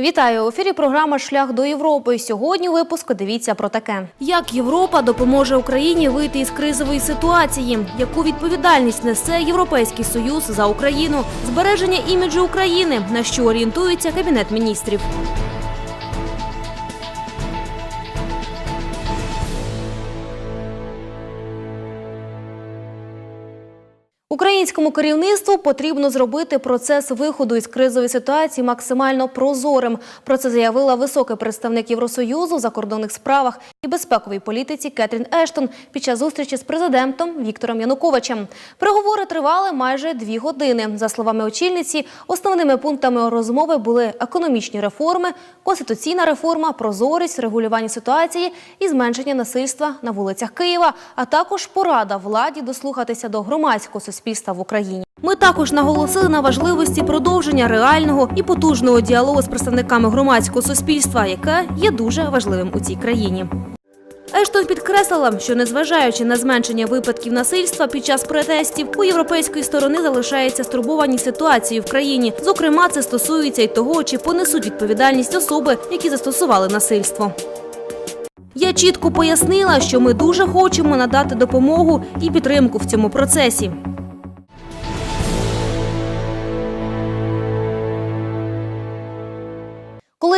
Вітаю у ефірі. Програма Шлях до Європи. Сьогодні випуск дивіться про таке: як Європа допоможе Україні вийти із кризової ситуації, яку відповідальність несе Європейський Союз за Україну, збереження іміджу України, на що орієнтується Кабінет міністрів. Українському керівництву потрібно зробити процес виходу із кризової ситуації максимально прозорим. Про це заявила високий представник Євросоюзу в закордонних справах і безпековій політиці Кетрін Ештон під час зустрічі з президентом Віктором Януковичем. Переговори тривали майже дві години. За словами очільниці, основними пунктами розмови були економічні реформи, конституційна реформа, прозорість, регулювання ситуації і зменшення насильства на вулицях Києва, а також порада владі дослухатися до громадського суспільства в Україні. Ми також наголосили на важливості продовження реального і потужного діалогу з представниками громадського суспільства, яке є дуже важливим у цій країні. Ештон підкреслила, що незважаючи на зменшення випадків насильства під час протестів, у європейської сторони залишається стурбовані ситуації в країні. Зокрема, це стосується й того, чи понесуть відповідальність особи, які застосували насильство. Я чітко пояснила, що ми дуже хочемо надати допомогу і підтримку в цьому процесі.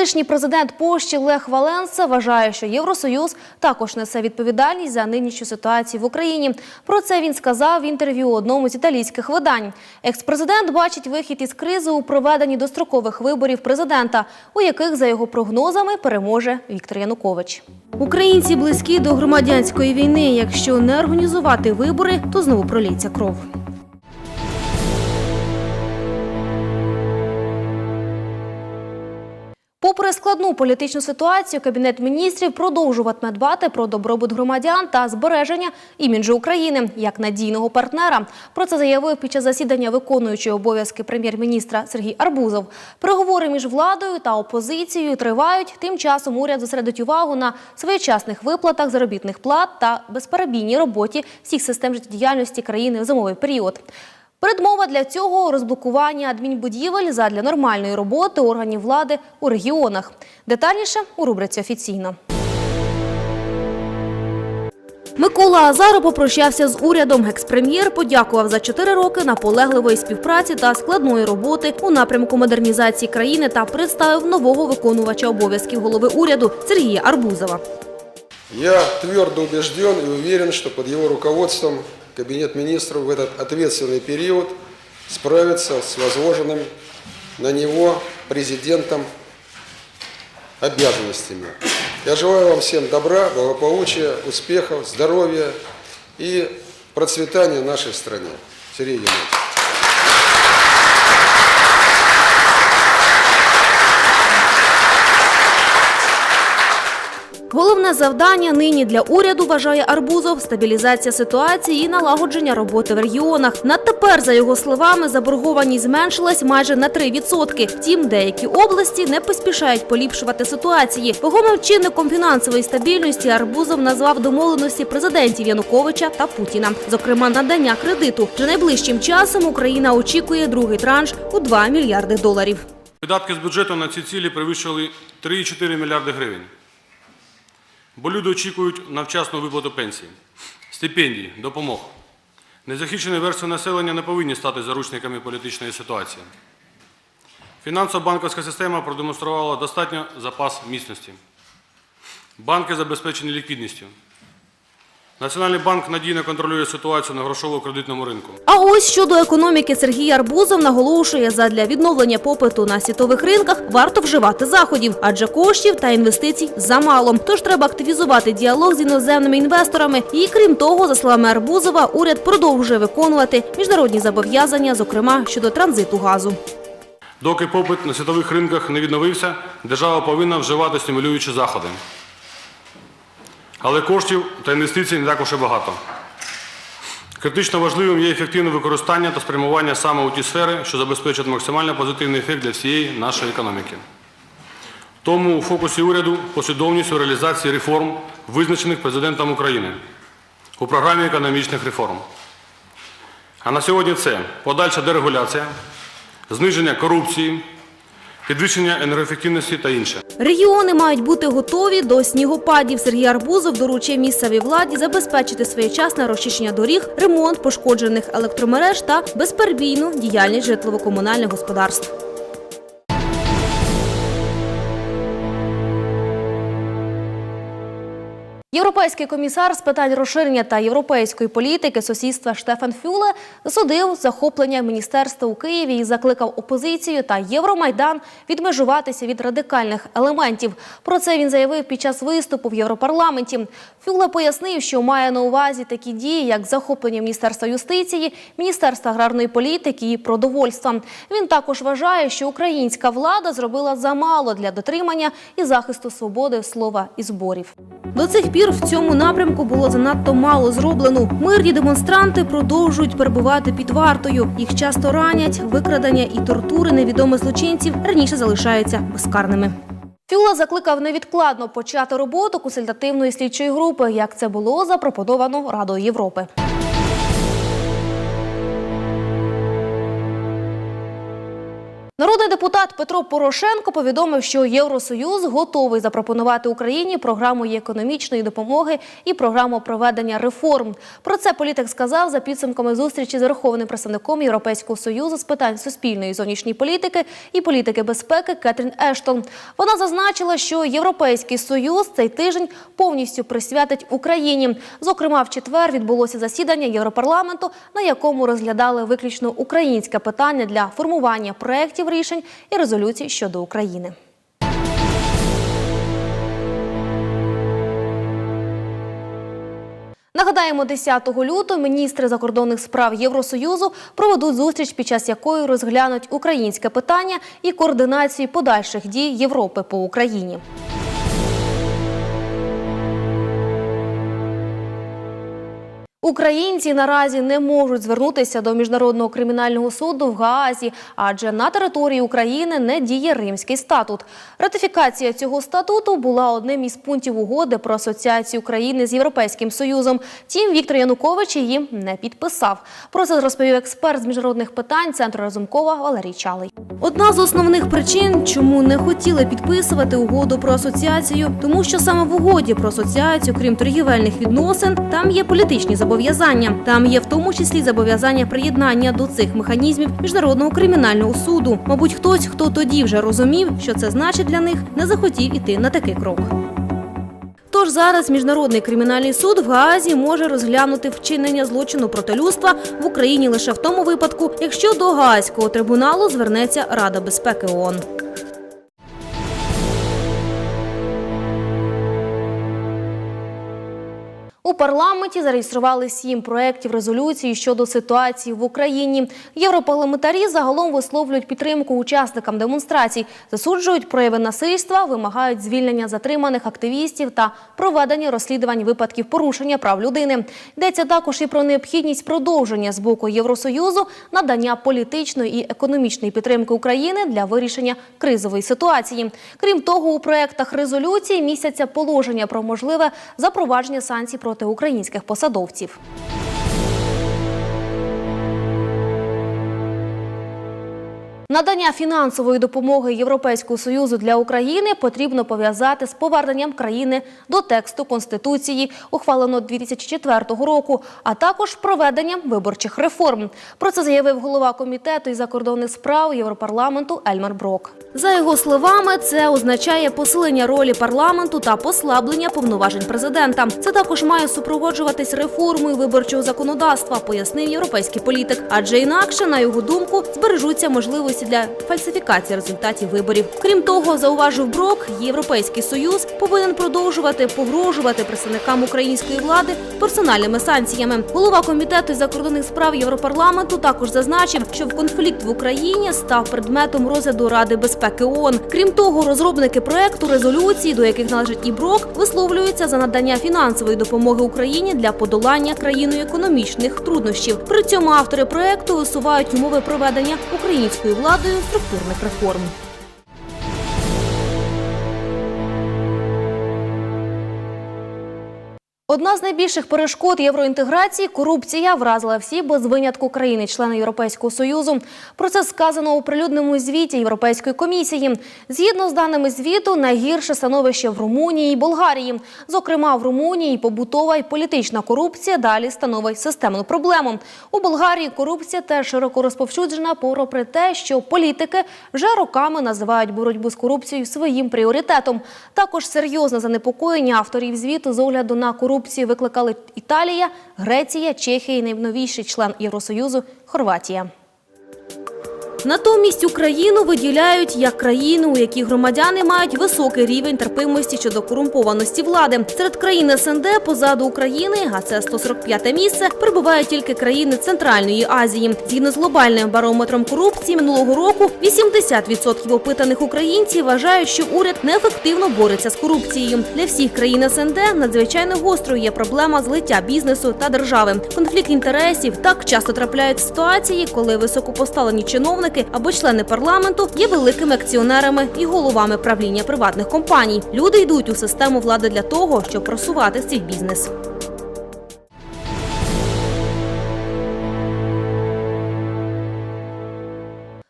Колишній президент Польщі Лех Валенса вважає, що Євросоюз також несе відповідальність за нинішню ситуацію в Україні. Про це він сказав в інтерв'ю одному з італійських видань. Екс-президент бачить вихід із кризи у проведенні дострокових виборів президента, у яких, за його прогнозами, переможе Віктор Янукович. Українці близькі до громадянської війни. Якщо не організувати вибори, то знову проліться кров. Попри складну політичну ситуацію, Кабінет міністрів продовжуватиме дбати про добробут громадян та збереження іміджу України як надійного партнера. Про це заявив під час засідання виконуючої обов'язки прем'єр-міністра Сергій Арбузов. Переговори між владою та опозицією тривають. Тим часом уряд зосередить увагу на своєчасних виплатах заробітних плат та безперебійній роботі всіх систем життєдіяльності країни в зимовий період. Передмова для цього розблокування адмінбудівель задля нормальної роботи органів влади у регіонах. Детальніше у рубриці офіційно. Микола Азаров попрощався з урядом. Експрем'єр подякував за чотири роки наполегливої співпраці та складної роботи у напрямку модернізації країни та представив нового виконувача обов'язків голови уряду Сергія Арбузова. Я твердо убежден и уверен, что под его руководством Кабинет министров в этот ответственный период справится с возложенным на него президентом обязанностями. Я желаю вам всем добра, благополучия, успехов, здоровья и процветания нашей стране. Сергей Геннадьевич. Головне завдання нині для уряду вважає Арбузов стабілізація ситуації і налагодження роботи в регіонах. Надтепер, за його словами, заборгованість зменшилась майже на 3%. Втім, деякі області не поспішають поліпшувати ситуації. Вагомим чинником фінансової стабільності Арбузов назвав домовленості президентів Януковича та Путіна, зокрема надання кредиту. Вже найближчим часом Україна очікує другий транш у 2 мільярди доларів. Видатки з бюджету на ці цілі перевищили 3,4 мільярди гривень. Бо люди очікують на вчасну виплату пенсій, стипендій, допомог. Незахищені верстви населення не повинні стати заручниками політичної ситуації. Фінансово-банківська система продемонструвала достатньо запас міцності. Банки забезпечені ліквідністю. Національний банк надійно контролює ситуацію на грошово-кредитному ринку. А ось щодо економіки Сергій Арбузов наголошує, задля відновлення попиту на світових ринках варто вживати заходів, адже коштів та інвестицій замало. Тож треба активізувати діалог з іноземними інвесторами. І крім того, за словами Арбузова, уряд продовжує виконувати міжнародні зобов'язання, зокрема щодо транзиту газу. Доки попит на світових ринках не відновився, держава повинна вживати стимулюючі заходи. Але коштів та інвестицій не так уж і багато. Критично важливим є ефективне використання та спрямування саме у ті сфери, що забезпечать максимально позитивний ефект для всієї нашої економіки. Тому у фокусі уряду послідовність у реалізації реформ, визначених президентом України у програмі економічних реформ. А на сьогодні це подальша дерегуляція, зниження корупції, підвищення енергоефективності та інше. Регіони мають бути готові до снігопадів. Сергій Арбузов доручив місцевій владі забезпечити своєчасне розчищення доріг, ремонт пошкоджених електромереж та безперебійну діяльність житлово-комунальних господарств. Європейський комісар з питань розширення та європейської політики сусідства Штефан Фюле засудив захоплення міністерства у Києві і закликав опозицію та Євромайдан відмежуватися від радикальних елементів. Про це він заявив під час виступу в Європарламенті. Фюле пояснив, що має на увазі такі дії, як захоплення міністерства юстиції, міністерства аграрної політики і продовольства. Він також вважає, що українська влада зробила замало для дотримання і захисту свободи слова і зборів. До цих пір в цьому напрямку було занадто мало зроблено. Мирні демонстранти продовжують перебувати під вартою. Їх часто ранять, викрадення і тортури невідомих злочинців раніше залишаються безкарними. Фюла закликав невідкладно почати роботу консультативної слідчої групи, як це було запропоновано Радою Європи. Народний депутат Петро Порошенко повідомив, що Євросоюз готовий запропонувати Україні програму економічної допомоги і програму проведення реформ. Про це політик сказав за підсумками зустрічі з верховним представником Європейського союзу з питань суспільної зовнішньої політики і політики безпеки Кетрін Ештон. Вона зазначила, що Європейський союз цей тиждень повністю присвятить Україні. Зокрема, в четвер відбулося засідання Європарламенту, на якому розглядали виключно українське питання для формування проєктів рішень і резолюцій щодо України. Нагадаємо, 10 лютого міністри закордонних справ Євросоюзу проведуть зустріч, під час якої розглянуть українське питання і координацію подальших дій Європи по Україні. Українці наразі не можуть звернутися до міжнародного кримінального суду в Гаазі, адже на території України не діє римський статут. Ратифікація цього статуту була одним із пунктів угоди про асоціацію України з Європейським Союзом. Тім Віктор Янукович її не підписав. Про це розповів експерт з міжнародних питань центру Разумкова Валерій Чалий. Одна з основних причин, чому не хотіли підписувати угоду про асоціацію, тому що саме в угоді про асоціацію, крім торгівельних відносин, там є політичні зобов'язання. Там є в тому числі зобов'язання приєднання до цих механізмів міжнародного кримінального суду. Мабуть, хтось, хто тоді вже розумів, що це значить для них, не захотів іти на такий крок. Тож зараз міжнародний кримінальний суд в Гаазі може розглянути вчинення злочину проти людства в Україні лише в тому випадку, якщо до Гаазького трибуналу звернеться Рада безпеки ООН. Парламенті зареєстрували сім проєктів резолюції щодо ситуації в Україні. Європарламентарі загалом висловлюють підтримку учасникам демонстрацій, засуджують прояви насильства, вимагають звільнення затриманих активістів та проведення розслідувань випадків порушення прав людини. Йдеться також і про необхідність продовження з боку Євросоюзу надання політичної і економічної підтримки України для вирішення кризової ситуації. Крім того, у проєктах резолюції містяться положення про можливе запровадження санкцій проти українських посадовців. Надання фінансової допомоги Європейського союзу для України потрібно пов'язати з поверненням країни до тексту конституції, ухваленого 2004 року, а також проведенням виборчих реформ. Про це заявив голова комітету із закордонних справ Європарламенту Ельмар Брок. За його словами, це означає посилення ролі парламенту та послаблення повноважень президента. Це також має супроводжуватись реформою виборчого законодавства, пояснив європейський політик. Адже інакше, на його думку, збережуться можливості для фальсифікації результатів виборів. Крім того, зауважив Брок, Європейський союз повинен продовжувати погрожувати представникам української влади персональними санкціями. Голова комітету закордонних справ Європарламенту також зазначив, що конфлікт в Україні став предметом розгляду Ради безпеки ООН. Крім того, розробники проекту резолюції, до яких належить і Брок, висловлюються за надання фінансової допомоги Україні для подолання країною економічних труднощів. При цьому автори проекту висувають умови проведення українською владою структурних реформ. Одна з найбільших перешкод євроінтеграції корупція вразила всі без винятку країни-члени Європейського союзу. Про це сказано у прилюдному звіті Європейської комісії. Згідно з даними звіту, найгірше становище в Румунії і Болгарії. Зокрема, в Румунії побутова і політична корупція далі становить системну проблему. У Болгарії корупція теж широко розповсюджена, попри те, що політики вже роками називають боротьбу з корупцією своїм пріоритетом. Також серйозне занепокоєння авторів звіту з огляду на корупцію викликали Італія, Греція, Чехія і найновіший член Євросоюзу Хорватія. Натомість Україну виділяють як країну, у якій громадяни мають високий рівень терпимості щодо корумпованості влади. Серед країн СНД позаду України, а це 145 місце, перебувають тільки країни Центральної Азії. Згідно з глобальним барометром корупції минулого року, 80% опитаних українців вважають, що уряд неефективно бореться з корупцією. Для всіх країн СНД надзвичайно гострою є проблема злиття бізнесу та держави. Конфлікт інтересів так часто трапляють в ситуації, коли високопоставлені чиновники або члени парламенту є великими акціонерами і головами правління приватних компаній. Люди йдуть у систему влади для того, щоб просувати свій бізнес.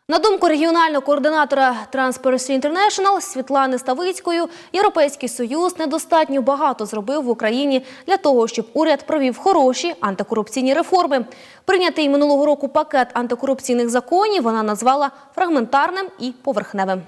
На думку регіонального координатора Transparency International Світлани Ставицької, Європейський Союз недостатньо багато зробив в Україні для того, щоб уряд провів хороші антикорупційні реформи. Прийнятий минулого року пакет антикорупційних законів вона назвала фрагментарним і поверхневим.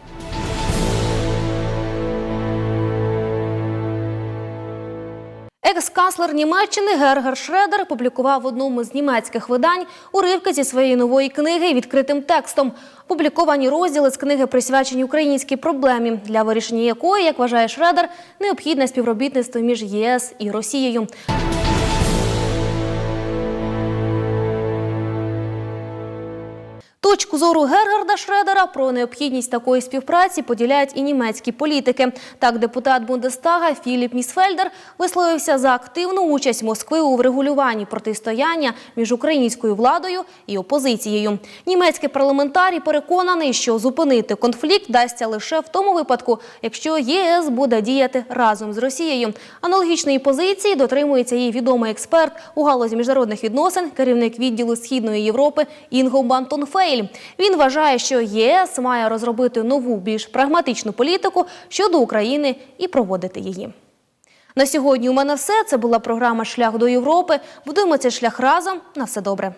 Екс-канцлер Німеччини Гергер Шредер публікував в одному з німецьких видань уривки зі своєї нової книги відкритим текстом. Публіковані розділи з книги присвячені українській проблемі, для вирішення якої, як вважає Шредер, необхідне співробітництво між ЄС і Росією. Точку зору Гергарда Шредера про необхідність такої співпраці поділяють і німецькі політики. Так, депутат Бундестага Філіп Місфельдер висловився за активну участь Москви у врегулюванні протистояння між українською владою і опозицією. Німецький парламентарій переконаний, що зупинити конфлікт дасться лише в тому випадку, якщо єС буде діяти разом з Росією. Аналогічної позиції дотримується її відомий експерт у галузі міжнародних відносин, керівник відділу Східної Європи Інго Бантонфейль. Він вважає, що ЄС має розробити нову, більш прагматичну політику щодо України і проводити її. На сьогодні у мене все. Це була програма Шлях до Європи. Будуємо цей шлях разом. На все добре.